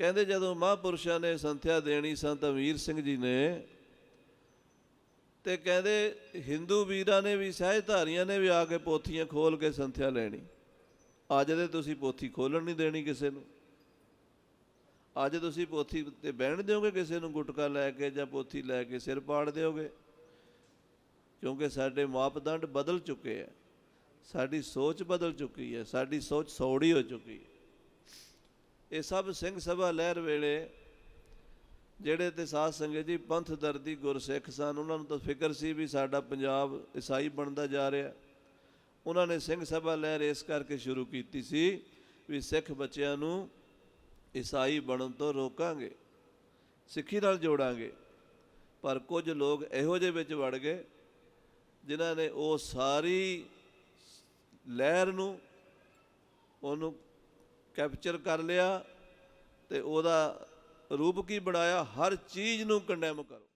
ਕਹਿੰਦੇ ਜਦੋਂ ਮਹਾਂਪੁਰਸ਼ਾਂ ਨੇ ਸੰਥਿਆ ਦੇਣੀ ਸੰਤ ਅਮੀਰ ਸਿੰਘ ਜੀ ਨੇ, ਤੇ ਕਹਿੰਦੇ ਹਿੰਦੂ ਵੀਰਾਂ ਨੇ ਵੀ, ਸਹਿਜਧਾਰੀਆਂ ਨੇ ਵੀ ਆ ਕੇ ਪੋਥੀਆਂ ਖੋਲ ਕੇ ਸੰਥਿਆ ਲੈਣੀ। ਅੱਜ ਦੇ ਤੁਸੀਂ ਪੋਥੀ ਖੋਲਣ ਨਹੀਂ ਦੇਣੀ ਕਿਸੇ ਨੂੰ। ਅੱਜ ਤੁਸੀਂ ਪੋਥੀ ਤੇ ਬਹਿਣ ਦਿਓਗੇ ਕਿਸੇ ਨੂੰ ਗੁਟਕਾ ਲੈ ਕੇ ਜਾਂ ਪੋਥੀ ਲੈ ਕੇ ਸਿਰ ਪਾੜ ਦਿਓਗੇ? ਕਿਉਂਕਿ ਸਾਡੇ ਮਾਪਦੰਡ ਬਦਲ ਚੁੱਕੇ ਆ। ਸਾਡੀ ਸੋਚ ਬਦਲ ਚੁੱਕੀ ਹੈ ਸਾਡੀ ਸੋਚ ਸੌੜੀ ਹੋ ਚੁੱਕੀ ਹੈ ਇਹ ਸਭ ਸਿੰਘ ਸਭਾ ਲਹਿਰ ਵੇਲੇ ਜਿਹੜੇ ਤੇ ਸਾਧ ਸੰਗਤ ਜੀ ਪੰਥ ਦਰਦੀ ਗੁਰਸਿੱਖ ਸਨ, ਉਹਨਾਂ ਨੂੰ ਤਾਂ ਫਿਕਰ ਸੀ ਵੀ ਸਾਡਾ ਪੰਜਾਬ ਈਸਾਈ ਬਣਦਾ ਜਾ ਰਿਹਾ। ਉਹਨਾਂ ਨੇ ਸਿੰਘ ਸਭਾ ਲਹਿਰ ਇਸ ਕਰਕੇ ਸ਼ੁਰੂ ਕੀਤੀ ਸੀ ਵੀ ਸਿੱਖ ਬੱਚਿਆਂ ਨੂੰ ਈਸਾਈ ਬਣਨ ਤੋਂ ਰੋਕਾਂਗੇ, ਸਿੱਖੀ ਨਾਲ ਜੋੜਾਂਗੇ। ਪਰ ਕੁਝ ਲੋਕ ਇਹੋ ਜਿਹੇ ਵਿੱਚ ਵੜ ਗਏ, ਜਿਨ੍ਹਾਂ ਨੇ ਉਹ ਸਾਰੀ ਲਹਿਰ ਨੂੰ ਉਹਨੂੰ ਕੈਪਚਰ ਕਰ ਲਿਆ ਤੇ ਉਹਦਾ ਰੂਪ ਕੀ ਬਣਾਇਆ? ਹਰ ਚੀਜ਼ ਨੂੰ ਕੰਡੈਮ ਕਰੋ।